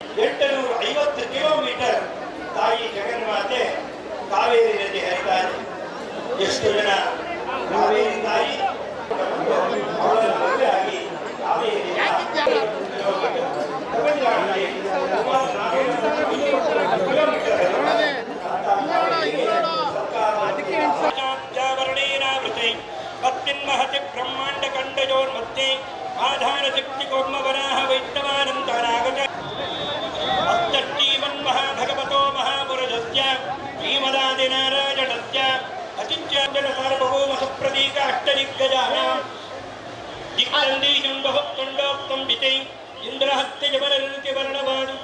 ಎಂಟುನೂರ ಐವತ್ತು ಕಿಲೋಮೀಟರ್ ತಾಯಿ ಜಗನ್ಮಾತೆ ಕಾವೇರಿ ನದಿ ಹರಿತಾ ಇದೆ. ಎಷ್ಟು ಜನ ಕಾವೇರಿ ತಾಯಿ? ಅವಳನ್ನು ಮದುವೆಯಾಗಿ ಬ್ರಹ್ಮಾಂಡ ಆಧಾರ ಶಕ್ತಿ ಕೊಮ್ಮ ಬರಹ ಅಷ್ಟೀಮನ್ಮಹಾಭಗವತೋ भगवतो महापुरुषस्य श्रीमदादिनारायणस्य अतिच्याञ्जलसार्वभौमसप्रतीकाष्टदिग्गजानां दिग्दण्डीशं बहुत्तण्डोक्तं विते इन्द्रहस्त्यजवलरुतिवर्णवादु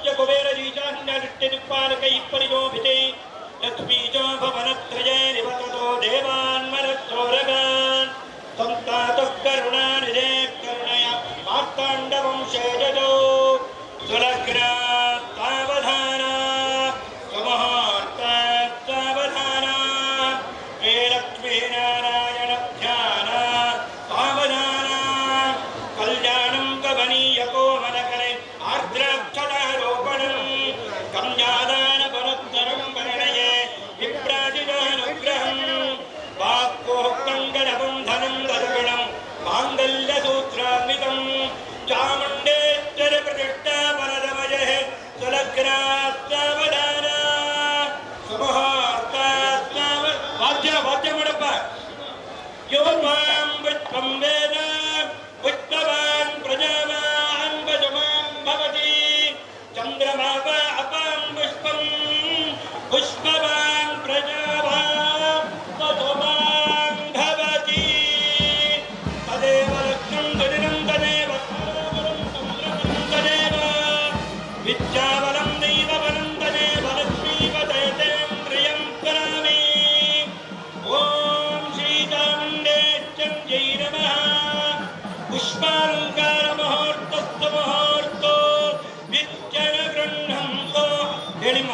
ಹೇಳಿಮ್ಮ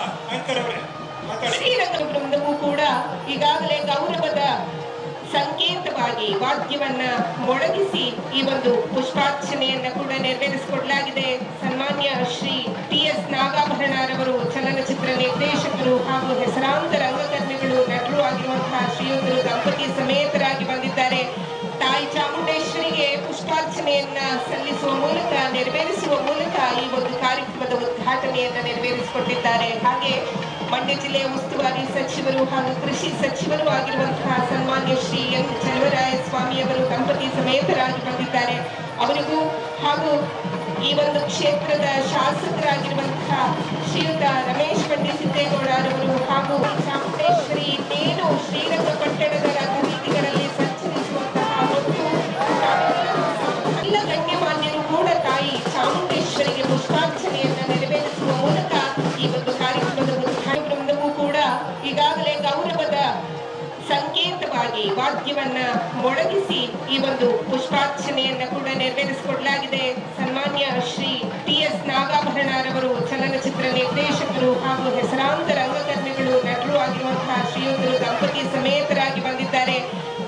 ಕೂಡ ಈಗಾಗಲೇ ಗೌರವದ ಸಂಕೇತವಾಗಿ ವಾದ್ಯವನ್ನ ಮೊಳಗಿಸಿ ಈ ಒಂದು ಪುಷ್ಪಾರ್ಚನೆಯನ್ನ ಕೂಡ ನೆರವೇರಿಸಿಕೊಡಲಾಗಿದೆ. ಸನ್ಮಾನ್ಯ ಶ್ರೀ ಟಿ ಎಸ್ ನಾಗಾಭರಣರವರು, ಚಲನಚಿತ್ರ ನಿರ್ದೇಶಕರು ಹಾಗೂ ಹೆಸರಾಂತ ರಂಗಕರ್ಮಿಗಳು ನಟರು ಆಗಿರುವಂತಹ ಶ್ರೀಯುತರು ದಂಪತಿ ಸಮೇತರಾಗಿ ಬಂದಿದ್ದಾರೆ ನೆರವೇರಿಸುವ ಮೂಲಕ ಈ ಒಂದು ಕಾರ್ಯಕ್ರಮದ ಉದ್ಘಾಟನೆಯನ್ನ ನೆರವೇರಿಸಿಕೊಟ್ಟಿದ್ದಾರೆ. ಹಾಗೆ ಮಂಡ್ಯ ಜಿಲ್ಲೆಯ ಉಸ್ತುವಾರಿ ಸಚಿವರು ಹಾಗೂ ಕೃಷಿ ಸಚಿವರು ಆಗಿರುವಂತಹ ಸನ್ಮಾನ್ಯ ಶ್ರೀ ಎನ್. ಚಲುವರಾಯ ಸ್ವಾಮಿಯವರು ದಂಪತಿ ಸಮೇತರಾಗಿ ಬಂದಿದ್ದಾರೆ. ಅವರಿಗೂ ಹಾಗೂ ಈ ಒಂದು ಕ್ಷೇತ್ರದ ಶಾಸಕರಾಗಿರುವಂತಹ ಶ್ರೀಯುತ ರಮೇಶ್ ಪಂಡಿತ್ ಸಿದ್ದೇಗೌಡರವರು ವಾದ್ಯವನ್ನ ಮೊಳಗಿಸಿ ಈ ಒಂದು ಪುಷ್ಪಾರ್ಚನೆಯನ್ನ ಕೂಡ ನೆರವೇರಿಸಿಕೊಡಲಾಗಿದೆ. ಸನ್ಮಾನ್ಯ ಶ್ರೀ ಟಿ ಎಸ್ ನಾಗಾಭರಣರವರು, ಚಲನಚಿತ್ರ ನಿರ್ದೇಶಕರು ಹಾಗೂ ಹೆಸರಾಂತ ರಂಗಕರ್ಮಿಗಳು ನಟರು ಆಗಿರುವಂತಹ ಶ್ರೀಯುತರು ದಂಪತಿ ಸಮೇತರಾಗಿ ಬಂದಿದ್ದಾರೆ.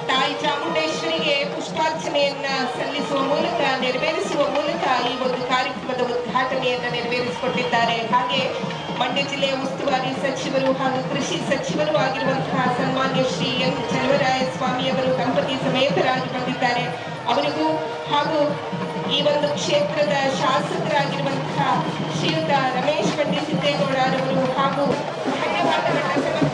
ತಾಯಿ ಚಾಮುಂಡೇಶ್ವರಿಗೆ ಪುಷ್ಪಾರ್ಚನೆಯನ್ನ ಸಲ್ಲಿಸುವ ಮೂಲಕ, ನೆರವೇರಿಸುವ ಮೂಲಕ ಈ ಒಂದು ಕಾರ್ಯಕ್ರಮದ ಉದ್ಘಾಟನೆಯನ್ನ ನೆರವೇರಿಸಿಕೊಟ್ಟಿದ್ದಾರೆ. ಹಾಗೆ ಮಂಡ್ಯ ಜಿಲ್ಲೆಯ ಉಸ್ತುವಾರಿ ಸಚಿವರು ಹಾಗೂ ಕೃಷಿ ಸಚಿವರು ಆಗಿರುವಂತಹ ಸನ್ಮಾನ್ಯ ಶ್ರೀ ಎನ್ ಚಲುವರಾಯ ಸ್ವಾಮಿಯವರು ದಂಪತಿ ಸಮೇತರಾಗಿ ಬಂದಿದ್ದಾರೆ. ಅವರಿಗೂ ಹಾಗೂ ಈ ಒಂದು ಕ್ಷೇತ್ರದ ಶಾಸಕರಾಗಿರುವಂತಹ ಶ್ರೀಯುತ ರಮೇಶ್ ಪಡ್ಡಿ ಸಿದ್ದೇಗೌಡ ಅವರು ಹಾಗೂ ಧನ್ಯವಾದಗಳನ್ನ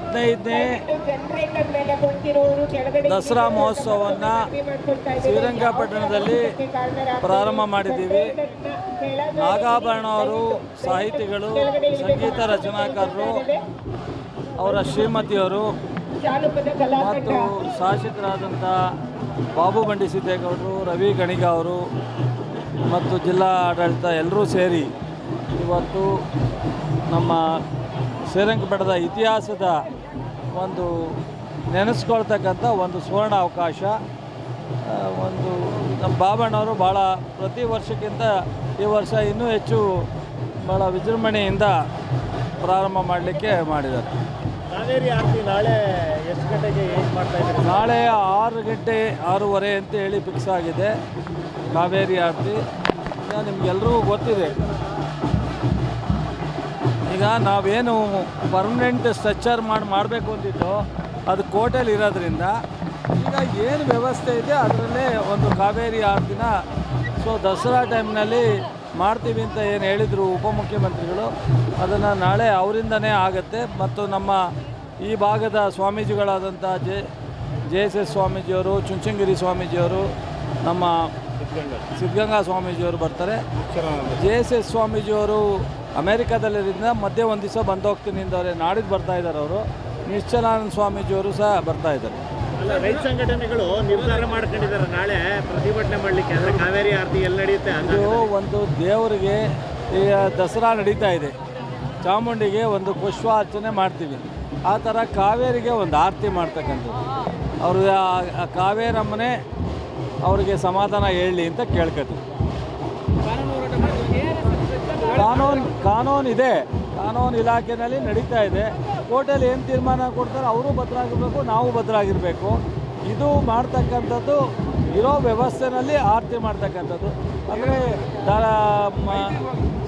ಹದಿನೈದನೇ ದಸರಾ ಮಹೋತ್ಸವವನ್ನು ಶ್ರೀರಂಗಪಟ್ಟಣದಲ್ಲಿ ಪ್ರಾರಂಭ ಮಾಡಿದ್ದೀವಿ. ನಾಗಾಭರಣ ಅವರು, ಸಾಹಿತಿಗಳು, ಸಂಗೀತ ರಚನಾಕಾರರು, ಅವರ ಶ್ರೀಮತಿಯವರು ಮತ್ತು ಶಾಸಕರಾದಂಥ ಬಾಬು ಬಂಡಿ ಸಿದ್ದೇಗೌಡರು ರವಿ ಗಣಿಗ ಅವರು ಮತ್ತು ಜಿಲ್ಲಾ ಆಡಳಿತ ಎಲ್ಲರೂ ಸೇರಿ ಇವತ್ತು ನಮ್ಮ ಶ್ರೀರಂಗಪಟ್ಟಣದ ಇತಿಹಾಸದ ಒಂದು ನೆನೆಸ್ಕೊಳ್ತಕ್ಕಂಥ ಒಂದು ಸುವರ್ಣ ಅವಕಾಶ. ಒಂದು ನಮ್ಮ ಬಾಬಣ್ಣವರು ಭಾಳ ಪ್ರತಿ ವರ್ಷಕ್ಕಿಂತ ಈ ವರ್ಷ ಇನ್ನೂ ಹೆಚ್ಚು ಭಾಳ ವಿಜೃಂಭಣೆಯಿಂದ ಪ್ರಾರಂಭ ಮಾಡಲಿಕ್ಕೆ ಮಾಡಿದ್ದಾರೆ. ಕಾವೇರಿ ಆರತಿ ನಾಳೆ ಎಷ್ಟು ಗಂಟೆಗೆ ಮಾಡ್ತಾ ನಾಳೆ ಆರು ಗಂಟೆ ಆರೂವರೆ ಅಂತ ಹೇಳಿ ಫಿಕ್ಸ್ ಆಗಿದೆ. ಕಾವೇರಿ ಆರತಿ. ನಿಮಗೆಲ್ಲರಿಗೂ ನಿಮ್ಗೆಲ್ರಿಗೂ ಗೊತ್ತಿದೆ. ಈಗ ನಾವೇನು ಪರ್ಮನೆಂಟ್ ಸ್ಟ್ರಕ್ಚರ್ ಮಾಡಿ ಮಾಡಬೇಕು ಅಂತಿದ್ದು ಅದು ಕೋಟೆಲಿ ಇರೋದ್ರಿಂದ ಈಗ ಏನು ವ್ಯವಸ್ಥೆ ಇದೆ ಅದರಲ್ಲೇ ಒಂದು ಕಾವೇರಿ ದಿನ. ಸೊ ದಸರಾ ಟೈಮ್ನಲ್ಲಿ ಮಾಡ್ತೀವಿ ಅಂತ ಏನು ಹೇಳಿದರು ಉಪಮುಖ್ಯಮಂತ್ರಿಗಳು ಅದನ್ನು ನಾಳೆ ಅವರಿಂದನೇ ಆಗುತ್ತೆ. ಮತ್ತು ನಮ್ಮ ಈ ಭಾಗದ ಸ್ವಾಮೀಜಿಗಳಾದಂಥ ಜೆ ಜೆ ಎಸ್ ಎಸ್ ಸ್ವಾಮೀಜಿಯವರು ಚುಂಚಂಗಿರಿ ಸ್ವಾಮೀಜಿಯವರು ನಮ್ಮ ಸಿದ್ಧಗಂಗಾ ಸ್ವಾಮೀಜಿಯವರು ಬರ್ತಾರೆ. ಜೆ ಎಸ್ ಎಸ್ ಸ್ವಾಮೀಜಿಯವರು ಅಮೇರಿಕಾದಲ್ಲಿರೋದ್ರಿಂದ ಮಧ್ಯೆ ಒಂದು ದಿವಸ ಬಂದು ಹೋಗ್ತೀನಿ ಅಂದವ್ರೆ ನಾಡಿದ್ದು ಬರ್ತಾ ಇದ್ದಾರೆ ಅವರು. ನಿಶ್ಚಲಾನಂದ ಸ್ವಾಮೀಜಿಯವರು ಸಹ ಬರ್ತಾ ಇದ್ದಾರೆ. ರೈತ ಸಂಘಟನೆಗಳು ನಿರ್ಧಾರ ಮಾಡ್ಕೊಂಡಿದ್ದಾರೆ. ನಾಳೆ ಪ್ರತಿಭಟನೆ ಮಾಡಲಿಕ್ಕೆ ಅಂದರೆ ಕಾವೇರಿ ಆರತಿ ಎಲ್ಲಿ ನಡೆಯುತ್ತೆ ಅದು ಒಂದು ದೇವರಿಗೆ ಈಗ ದಸರಾ ನಡೀತಾ ಇದೆ. ಚಾಮುಂಡಿಗೆ ಒಂದು ಪುಷ್ಪ ಅರ್ಚನೆ ಮಾಡ್ತೀವಿ. ಆ ಥರ ಕಾವೇರಿಗೆ ಒಂದು ಆರತಿ ಮಾಡ್ತಕ್ಕಂಥದ್ದು. ಅವ್ರ ಆ ಕಾವೇರಮ್ಮನೇ ಅವರಿಗೆ ಸಮಾಧಾನ ಹೇಳಲಿ ಅಂತ ಕೇಳ್ಕೊತೀವಿ ಕಾನೂನು ಕಾನೂನು ಇದೆ. ಕಾನೂನು ಇಲಾಖೆಯಲ್ಲಿ ನಡೀತಾ ಇದೆ. ಕೋರ್ಟಲ್ಲಿ ಏನು ತೀರ್ಮಾನ ಕೊಡ್ತಾರೆ ಅವರು ಭದ್ರಾಗಿರ್ಬೇಕು ನಾವು ಭದ್ರಾಗಿರಬೇಕು. ಇದು ಮಾಡ್ತಕ್ಕಂಥದ್ದು ಇರೋ ವ್ಯವಸ್ಥೆನಲ್ಲಿ ಆರತಿ ಮಾಡ್ತಕ್ಕಂಥದ್ದು. ಅಂದರೆ ದಾರ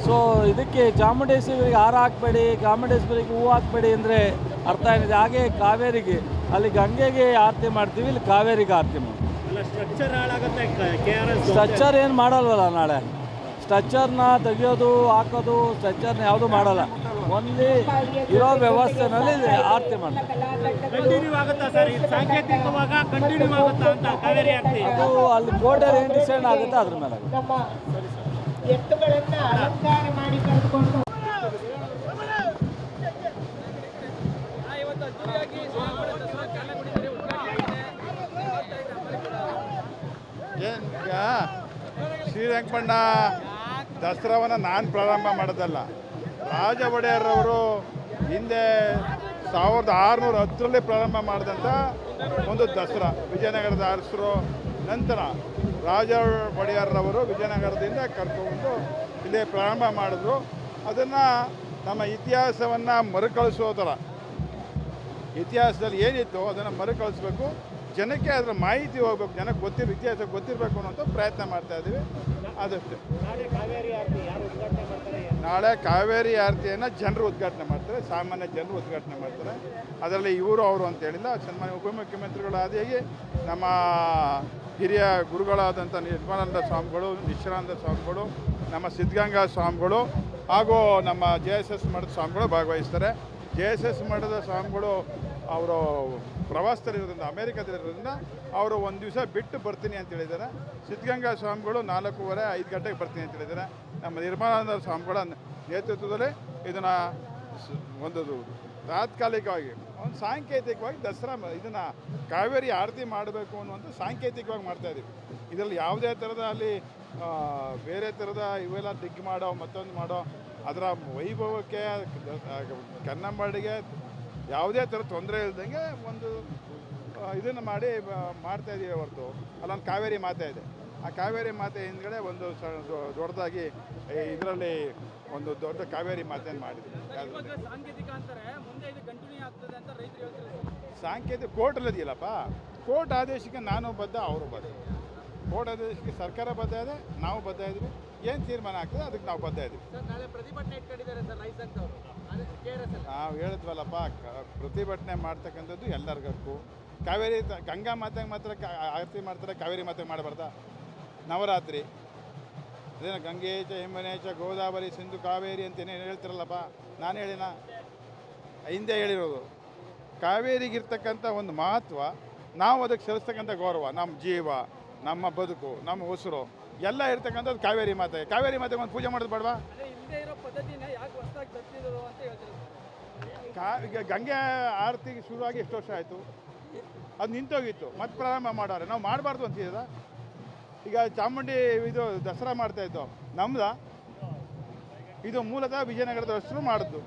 ಸೊ ಇದಕ್ಕೆ ಚಾಮುಂಡೇಶ್ವರಿಗೆ ಹಾರ ಹಾಕಬೇಡಿ ಚಾಮುಂಡೇಶ್ವರಿಗೆ ಹೂ ಹಾಕಬೇಡಿ ಅಂದರೆ ಅರ್ಥ ಏನಿದೆ ಹಾಗೆ ಕಾವೇರಿಗೆ ಅಲ್ಲಿ ಗಂಗೆಗೆ ಆರತಿ ಮಾಡ್ತೀವಿ ಇಲ್ಲಿ ಕಾವೇರಿಗೆ ಆರತಿ ಮಾಡ್ತೀವಿ. ಸ್ಟ್ರಕ್ಚರ್ ಏನು ಮಾಡಲ್ವಲ್ಲ ನಾಳೆ? ಸ್ಟ್ರಕ್ಚರ್ನ ತೆಗೆಯೋದು ಹಾಕೋದು ಸ್ಟ್ರಚರ್ನ ಯಾವುದು ಮಾಡಲ್ಲ. ಓನ್ಲಿ ಇರೋ ವ್ಯವಸ್ಥೆನಲ್ಲಿ ಆರತಿ ಮಾಡ್ತಾರೆ. ಕಂಟಿನ್ಯೂ ಆಗುತ್ತಾ ಸರ್? ಇದು ಕಂಟಿನ್ಯೂ ಆಗುತ್ತಾ ಅಂತ ಕಾವೇರಿ ಆರತಿ? ಅದು ಅಲ್ಲಿ ಬೋರ್ಡರ್ ಏನು ಡಿಸೈಡ್ ಆಗುತ್ತೆ ಅದ್ರ ಮೇಲೆ ಶ್ರೀರಂಗಪಣ್ಣ ದಸರಾವನ್ನು ನಾನು ಪ್ರಾರಂಭ ಮಾಡೋದಲ್ಲ. ರಾಜ ಒಡೆಯರವರು ಹಿಂದೆ ಸಾವಿರದ ಆರುನೂರ ಹತ್ತರಲ್ಲಿ ಪ್ರಾರಂಭ ಮಾಡಿದಂಥ ಒಂದು ದಸರಾ, ವಿಜಯನಗರದ ಅರಸರು. ನಂತರ ರಾಜ ಒಡೆಯರ್ರವರು ವಿಜಯನಗರದಿಂದ ಕರ್ಕೊಂಡು ಇಲ್ಲೇ ಪ್ರಾರಂಭ ಮಾಡಿದ್ರು. ಅದನ್ನು ನಮ್ಮ ಇತಿಹಾಸವನ್ನು ಮರುಕಳಿಸೋ ಥರ. ಇತಿಹಾಸದಲ್ಲಿ ಏನಿತ್ತು ಅದನ್ನು ಮರುಕಳಿಸ್ಬೇಕು. ಜನಕ್ಕೆ ಅದರ ಮಾಹಿತಿ ಹೋಗ್ಬೇಕು ಜನಕ್ಕೆ ಗೊತ್ತಿರೋ ಇತಿಹಾಸ ಗೊತ್ತಿರಬೇಕು ಅನ್ನೋಂಥ ಪ್ರಯತ್ನ ಮಾಡ್ತಾ ಇದ್ದೀವಿ. ಅದಷ್ಟೇ ನಾಳೆ ಕಾವೇರಿ ಆರತಿ ಉದ್ಘಾಟನೆ ಮಾಡ್ತಾರೆ ನಾಳೆ ಕಾವೇರಿ ಆರತಿಯನ್ನು ಜನರು ಉದ್ಘಾಟನೆ ಮಾಡ್ತಾರೆ ಸಾಮಾನ್ಯ ಜನರು ಉದ್ಘಾಟನೆ ಮಾಡ್ತಾರೆ. ಅದರಲ್ಲಿ ಇವರು ಅವರು ಅಂತ ಹೇಳಿಲ್ಲ ಸನ್ಮಾನ್ಯ ಉಪಮುಖ್ಯಮಂತ್ರಿಗಳು ಆದಿಯಾಗಿ ನಮ್ಮ ಹಿರಿಯ ಗುರುಗಳಾದಂಥ ನಿರ್ಮಲಾನಂದ ಸ್ವಾಮಿಗಳು ನಿಶ್ಚಲಾನಂದ ಸ್ವಾಮಿಗಳು ನಮ್ಮ ಸಿದ್ಧಗಂಗಾ ಸ್ವಾಮಿಗಳು ಹಾಗೂ ನಮ್ಮ ಜೆ ಎಸ್ ಎಸ್ ಮಠದ ಸ್ವಾಮಿಗಳು ಭಾಗವಹಿಸ್ತಾರೆ. ಜೆ ಎಸ್ ಎಸ್ ಮಠದ ಸ್ವಾಮಿಗಳು ಅವರು ಪ್ರವಾಸದಲ್ಲಿರೋದ್ರಿಂದ ಅಮೇರಿಕಾದಲ್ಲಿರೋದ್ರಿಂದ ಅವರು ಒಂದು ದಿವಸ ಬಿಟ್ಟು ಬರ್ತೀನಿ ಅಂತ ಹೇಳಿದ್ದಾರೆ. ಸಿದ್ಧಗಂಗಾ ಸ್ವಾಮಿಗಳು ನಾಲ್ಕೂವರೆ, ಐದು ಗಂಟೆಗೆ ಬರ್ತೀನಿ ಅಂತ ಹೇಳಿದ್ದಾರೆ. ನಮ್ಮ ನಿರ್ಮಲಾನಂದ ಸ್ವಾಮಿಗಳ ನೇತೃತ್ವದಲ್ಲಿ ಇದನ್ನು ಒಂದು ತಾತ್ಕಾಲಿಕವಾಗಿ, ಒಂದು ಸಾಂಕೇತಿಕವಾಗಿ ದಸರಾ ಇದನ್ನು ಕಾವೇರಿ ಆರತಿ ಮಾಡಬೇಕು ಅನ್ನುವಂಥ ಸಾಂಕೇತಿಕವಾಗಿ ಮಾಡ್ತಾ ಇದ್ದೀವಿ ಇದರಲ್ಲಿ ಯಾವುದೇ ಥರದ ಅಲ್ಲಿ ಬೇರೆ ಥರದ ಇವೆಲ್ಲ ದಿಗ್ ಮಾಡೋ, ಮತ್ತೊಂದು ಮಾಡೋ, ಅದರ ವೈಭವಕ್ಕೆ ಕನ್ನಂಬಾಡಿಗೆ ಯಾವುದೇ ಥರ ತೊಂದರೆ ಇಲ್ದಂಗೆ ಒಂದು ಇದನ್ನು ಮಾಡಿ ಮಾಡ್ತಾ ಇದೀವಿ ಹೊರತು. ಅಲ್ಲೊಂದು ಕಾವೇರಿ ಮಾತೆ ಇದೆ. ಆ ಕಾವೇರಿ ಮಾತೆ ಹಿಂದ್ಗಡೆ ಒಂದು ದೊಡ್ಡದಾಗಿ ಇದರಲ್ಲಿ ಒಂದು ದೊಡ್ಡ ಕಾವೇರಿ ಮಾತೆಯನ್ನು ಮಾಡಿದ್ವಿ ಸಾಂಕೇತಿಕ ಕೋರ್ಟಲ್ಲಿ ಇದೆಯಲ್ಲಪ್ಪ? ಕೋರ್ಟ್ ಆದೇಶಕ್ಕೆ ನಾನು ಬದ್ಧ ಅವರು ಬದ್ಧ. ಆದೇಶಕ್ಕೆ ಸರ್ಕಾರ ಬದ್ಧ ಇದೆ ನಾವು ಬದ್ಧ ಇದ್ವಿ ಏನು ತೀರ್ಮಾನ ಆಗ್ತದೆ ಅದಕ್ಕೆ ನಾವು ಬದ್ಧ ಇದ್ವಿ ನಾವು ಹೇಳಿದ್ವಲ್ಲಪ್ಪ ಪ್ರತಿಭಟನೆ ಮಾಡ್ತಕ್ಕಂಥದ್ದು ಎಲ್ಲರಿಗೂ ಕಾವೇರಿ ಗಂಗಾ ಮಾತೆಗೆ ಮಾತ್ರ ಆರತಿ ಮಾಡ್ತಾರೆ ಕಾವೇರಿ ಮಾತೆಗೆ ಮಾಡಬಾರ್ದ? ನವರಾತ್ರಿ. ಅದೇನು ಗಂಗೇಚ ಹಿಮನೇಚ ಗೋದಾವರಿ ಸಿಂಧು ಕಾವೇರಿ ಅಂತ ಏನೇನು ಹೇಳ್ತಿರಲ್ಲಪ್ಪ. ನಾನು ಹೇಳಿನ? ಹಿಂದೆ ಹೇಳಿರೋದು. ಕಾವೇರಿಗಿರ್ತಕ್ಕಂಥ ಒಂದು ಮಹತ್ವ ನಾವು ಅದಕ್ಕೆ ಸಲ್ಲಿಸ್ತಕ್ಕಂಥ ಗೌರವ ನಮ್ಮ ಜೀವ. ನಮ್ಮ ಬದುಕು ನಮ್ಮ ಉಸಿರು ಎಲ್ಲ ಇರ್ತಕ್ಕಂಥದ್ದು ಕಾವೇರಿ ಮಾತೆ. ಕಾವೇರಿ ಮಾತೆಗೆ ಒಂದು ಪೂಜೆ ಮಾಡೋದು ಬೇಡವಾ? ಕಾ ಈಗ ಗಂಗೆ ಆರತಿ ಶುರುವಾಗಿ ಎಷ್ಟು ವರ್ಷ ಆಯಿತು? ಅದು ನಿಂತೋಗಿತ್ತು ಮತ್ತೆ ಪ್ರಾರಂಭ ಮಾಡೋರೆ. ನಾವು ಮಾಡಬಾರ್ದು ಅಂತಿದ್ದ ಈಗ ಚಾಮುಂಡಿ ಇದು ದಸರಾ ಮಾಡ್ತಾ ಇದ್ದೋ ನಮ್ದ? ಇದು ಮೂಲತಃ ವಿಜಯನಗರದ ಹೆಸರು ಮಾಡಿದ್ದು.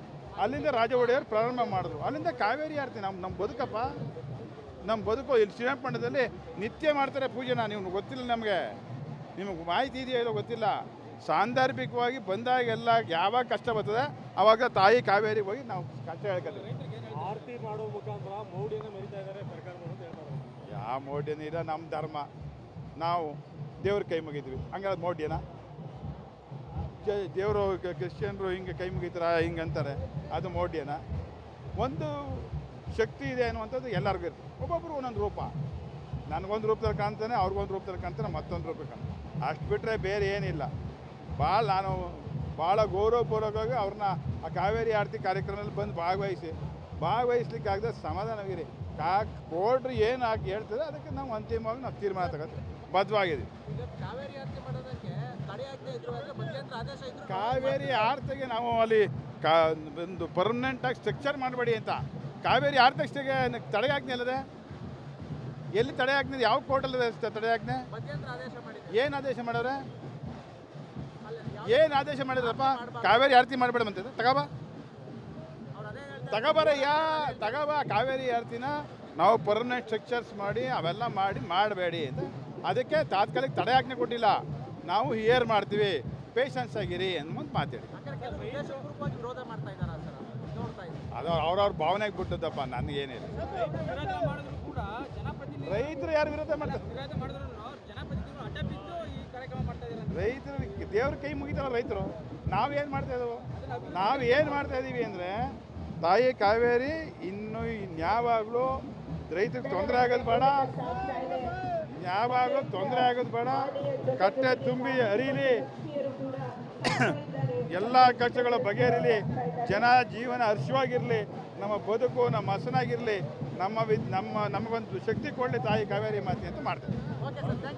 ಅಲ್ಲಿಂದ ರಾಜ ಒಡೆಯರು ಪ್ರಾರಂಭ ಮಾಡಿದ್ರು. ಅಲ್ಲಿಂದ ಕಾವೇರಿ ಆರತಿ ನಮ್ಮ ನಮ್ಮ ಬದುಕಪ್ಪ. ನಮ್ಮ ಬದುಕು ಇಲ್ಲಿ ಶ್ರೀರಂಗಪಟ್ಟಣದಲ್ಲಿ ನಿತ್ಯ ಮಾಡ್ತಾರೆ ಪೂಜೆನ. ನಿಮ್ಗೆ ಗೊತ್ತಿಲ್ಲ ನಮಗೆ. ನಿಮಗೆ ಮಾಹಿತಿ ಇದೆಯೋ ಇಲ್ಲೋ ಗೊತ್ತಿಲ್ಲ. ಸಾಂದರ್ಭಿಕವಾಗಿ ಬಂದಾಗೆಲ್ಲ ಯಾವಾಗ ಕಷ್ಟ ಬರ್ತದೆ ಆವಾಗ ತಾಯಿ ಕಾವೇರಿ ಹೋಗಿ ನಾವು ಕಷ್ಟ ಹೇಳ್ಕೊತೀವಿ. ಆರತಿ ಮಾಡೋ ಮುಖಾಂತರ ಮೌಢ್ಯನ ಮೆರಿತಾ ಇದ್ದಾರೆ ಸರ್ಕಾರದವರು ಅಂತ ಹೇಳ್ತಾರೆ ಯಾವ ಮೌಢ್ಯನ ಇಲ್ಲ ನಮ್ಮ ಧರ್ಮ. ನಾವು ದೇವ್ರ ಕೈ ಮುಗಿದ್ವಿ. ಹಂಗಾದ್ರೆ ಮೌಢ್ಯನ ದೇವರು ಕ್ರಿಶ್ಚಿಯನ್ರು ಹಿಂಗೆ ಕೈ ಮುಗಿತಾರ ಹಿಂಗೆ ಅಂತಾರೆ. ಅದು ಮೌಢ್ಯನ ಒಂದು ಶಕ್ತಿ ಇದೆ ಅನ್ನುವಂಥದ್ದು ಎಲ್ಲರಿಗೂ ಇರ್ತದೆ ಒಬ್ಬೊಬ್ಬರು ಒಂದೊಂದು ರೂಪ. ನನಗೊಂದು ರೂಪದಲ್ಲಿ ಕಾಣ್ತಾನೆ, ಅವ್ರಿಗೊಂದು ರೂಪದಲ್ಲಿ ಕಾಣ್ತಾನೆ, ಮತ್ತೊಂದು ರೂಪ ಕಾಣ್ತಾನೆ. ಅಷ್ಟು ಬಿಟ್ಟರೆ ಬೇರೆ ಏನಿಲ್ಲ. ಭಾಳ ನಾನು ಭಾಳ ಗೌರವಪೂರ್ವಕವಾಗಿ ಅವ್ರನ್ನ ಆ ಕಾವೇರಿ ಆರತಿ ಕಾರ್ಯಕ್ರಮದಲ್ಲಿ ಬಂದು ಭಾಗವಹಿಸಿ ಭಾಗವಹಿಸ್ಲಿಕ್ಕೆ ಆಗದೆ ಸಮಾಧಾನವಿರಿ. ಕಾ ಕೋರ್ಟ್ರು ಏನು ಹಾಕಿ ಹೇಳ್ತದೆ ಅದಕ್ಕೆ ನಾವು ಅಂತಿಮವಾಗಿ ನಾವು ತೀರ್ಮಾನ ತಗೋತೀವಿ. ಬದ್ಧವಾಗಿದ್ದೀವಿ. ಕಾವೇರಿ ಆರ್ತಿಗೆ ನಾವು ಅಲ್ಲಿ ಕಾ ಒಂದು ಪರ್ಮನೆಂಟಾಗಿ ಸ್ಟ್ರಕ್ಚರ್ ಮಾಡಬೇಡಿ ಅಂತ. ಕಾವೇರಿ ತಡೆ ಆಜ್ಞೆ ಅಲ್ಲದೆ? ಎಲ್ಲಿ ತಡೆ ಆಜ್ಞೆ ಯಾವ ಕೋರ್ಟಲ್ಲಿ ತಡೆ ಆಜ್ಞೆ ಮಧ್ಯಂತರ ಆದೇಶ ಮಾಡಿದ್ರು. ಏನು ಆದೇಶ ಮಾಡವ್ರೆ? ಏನು ಆದೇಶ ಮಾಡಿದ್ರಪ್ಪ? ಕಾವೇರಿ ಆರತಿ ಮಾಡಬೇಡ ಅಂತ ತಗೋಬಾ. ತಗೋಬಾರಯ್ಯ ತಗೋಬಾ ಕಾವೇರಿ ಆರತಿನ. ನಾವು ಪರ್ಮನೆಂಟ್ ಸ್ಟ್ರಕ್ಚರ್ಸ್ ಮಾಡಿ ಅವೆಲ್ಲ ಮಾಡಿ ಮಾಡಬೇಡಿ ಅಂತ. ಅದಕ್ಕೆ ತಾತ್ಕಾಲಿಕ ತಡೆ ಆಜ್ಞೆ ಕೊಟ್ಟಿಲ್ಲ. ನಾವು ಹಿಯರ್ ಮಾಡ್ತೀವಿ. ಪೇಷನ್ಸ್ ಆಗಿರಿ ಅನ್ನೋದು ಮಾತಾಡಿ. ಅದು ಅವ್ರವ್ರ ಭಾವನೆಗೆ ಬಿಟ್ಟದಪ್ಪ ನನಗೇನಿಲ್ಲ ರೈತರು ಯಾರು ವಿರೋಧ ಮಾಡ್ತಾರೆ? ರೈತರು ದೇವ್ರ ಕೈ ಮುಗಿತಾರ ರೈತರು. ನಾವೇನು ಮಾಡ್ತಾ ಇದ್ದವು ನಾವು ಏನು ಮಾಡ್ತಾ ಇದ್ದೀವಿ ಅಂದರೆ, ತಾಯಿ ಕಾವೇರಿ ಇನ್ನು ಇನ್ಯಾವಾಗಲೂ ರೈತರಿಗೆ ತೊಂದರೆ ಆಗೋದು ಬೇಡ. ಯಾವಾಗಲೂ ತೊಂದರೆ ಆಗೋದು ಬೇಡ. ಕಟ್ಟೆ ತುಂಬಿ ಹರಿಲಿ ಎಲ್ಲ ಕಷ್ಟಗಳ ಬಗೆಹರಿಲಿ. ಜನ ಜೀವನ ಹರ್ಷವಾಗಿರಲಿ, ನಮ್ಮ ಬದುಕು ನಮ್ಮ ಹಸನಾಗಿರಲಿ, ನಮ್ಮ ವಿ ನಮ್ಮ ನಮಗೊಂದು ಶಕ್ತಿ ಕೊಡಲಿ ತಾಯಿ ಕಾವೇರಿ ಮಾತೆ ಅಂತ ಯು